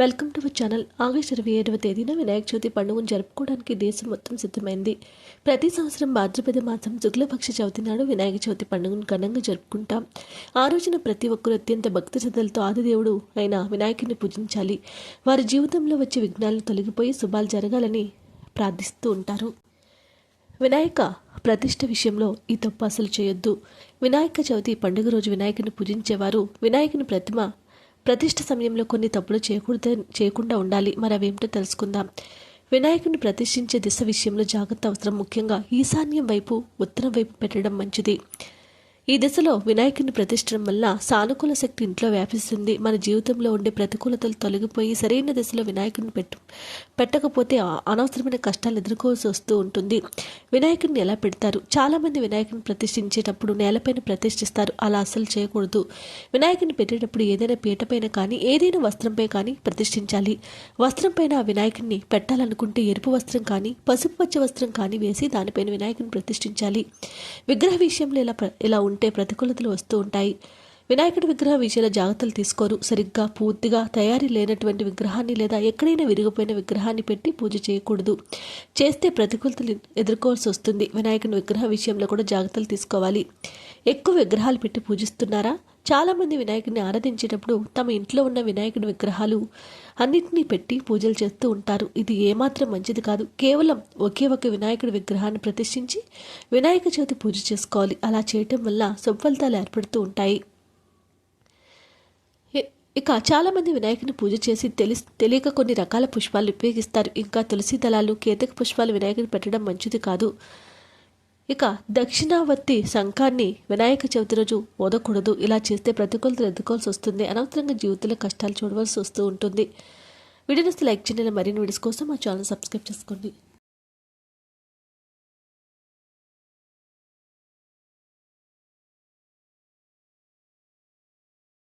Welcome to my channel. August ఇరవై ఏడవ తేదీన వినాయక చవితి పండుగను జరుపుకోవడానికి దేశం మొత్తం సిద్ధమైంది. ప్రతి సంవత్సరం భాద్రపద మాసం శుక్లపక్ష చవితి నాడు వినాయక చవితి పండుగను ఘనంగా జరుపుకుంటాం. ఆ రోజున ప్రతి ఒక్కరూ అత్యంత భక్తి శ్రద్ధలతో ఆదిదేవుడు అయిన వినాయకుడిని పూజించాలి. వారి జీవితంలో వచ్చే విఘ్నాలను తొలగిపోయి శుభాలు జరగాలని ప్రార్థిస్తూ ఉంటారు. వినాయక ప్రతిష్ట విషయంలో ఈ తప్పు అసలు చేయొద్దు. వినాయక చవితి పండుగ రోజు వినాయకుని పూజించేవారు వినాయకుని ప్రతిమ ప్రతిష్ట సమయంలో కొన్ని తప్పులు చేయకూడదు చేయకుండా ఉండాలి. మరి అవేమిటో తెలుసుకుందాం. వినాయకుని ప్రతిష్ఠించే దిశ విషయంలో జాగ్రత్త అవసరం. ముఖ్యంగా ఈశాన్యం వైపు ఉత్తరం వైపు పెట్టడం మంచిది. ఈ దశలో వినాయకుని ప్రతిష్టం వల్ల సానుకూల శక్తి ఇంట్లో వ్యాపిస్తుంది. మన జీవితంలో ఉండే ప్రతికూలతలు తొలగిపోయి సరైన దశలో వినాయకుని పెట్టు పెట్టకపోతే అనవసరమైన కష్టాలు ఎదుర్కోవాల్సి వస్తూ ఉంటుంది. వినాయకుడిని ఎలా పెడతారు? చాలామంది వినాయకుని ప్రతిష్ఠించేటప్పుడు నేలపైన ప్రతిష్ఠిస్తారు. అలా అస్సలు చేయకూడదు. వినాయకుని పెట్టేటప్పుడు ఏదైనా పీటపైన కానీ ఏదైనా వస్త్రంపై కానీ ప్రతిష్ఠించాలి. వస్త్రం పైన ఆ వినాయకుడిని పెట్టాలనుకుంటే ఎరుపు వస్త్రం కానీ పసుపు పచ్చ వస్త్రం కానీ వేసి దానిపైన వినాయకుని ప్రతిష్ఠించాలి. విగ్రహ విషయంలో ఇలా ఇలా ఇలా ఉంటే ప్రతికూలతలు వస్తూ ఉంటాయి. వినాయకుడి విగ్రహ విషయంలో జాగ్రత్తలు తీసుకోరు. సరిగ్గా పూర్తిగా తయారీ లేనటువంటి విగ్రహాన్ని లేదా ఎక్కడైనా విరిగిపోయిన విగ్రహాన్ని పెట్టి పూజ చేయకూడదు. చేస్తే ప్రతికూలతలు ఎదుర్కోవాల్సి వస్తుంది. వినాయకుని విగ్రహ విషయంలో కూడా జాగ్రత్తలు తీసుకోవాలి. ఎక్కువ విగ్రహాలు పెట్టి పూజిస్తున్నారా? చాలామంది వినాయకుడిని ఆరాధించేటప్పుడు తమ ఇంట్లో ఉన్న వినాయకుడి విగ్రహాలు అన్నింటినీ పెట్టి పూజలు చేస్తూ ఉంటారు. ఇది ఏమాత్రం మంచిది కాదు. కేవలం ఒకే ఒక వినాయకుడి విగ్రహాన్ని ప్రతిష్ఠించి వినాయక చవితి పూజ చేసుకోవాలి. అలా చేయటం వల్ల సుఫలితాలు ఏర్పడుతూ ఉంటాయి. ఇక చాలామంది వినాయకుని పూజ చేసి తెలి తెలియక కొన్ని రకాల పుష్పాలు ఉపయోగిస్తారు. ఇంకా తులసి దళాలు కేతక పుష్పాలు వినాయకుని పెట్టడం మంచిది కాదు. ఇక దక్షిణావర్తి శంఖాన్ని వినాయక చవితి రోజు ఓదకూడదు. ఇలా చేస్తే ప్రతికూలతలు ఎదుర్కోవాల్సి వస్తుంది. అనవసరంగా జీవితంలో కష్టాలు చూడవలసి వస్తూ ఉంటుంది. వీడియోస్ లైక్ చేయాలి మరిన్ని వీడియోస్ కోసం మా ఛానల్ సబ్స్క్రైబ్ చేసుకోండి.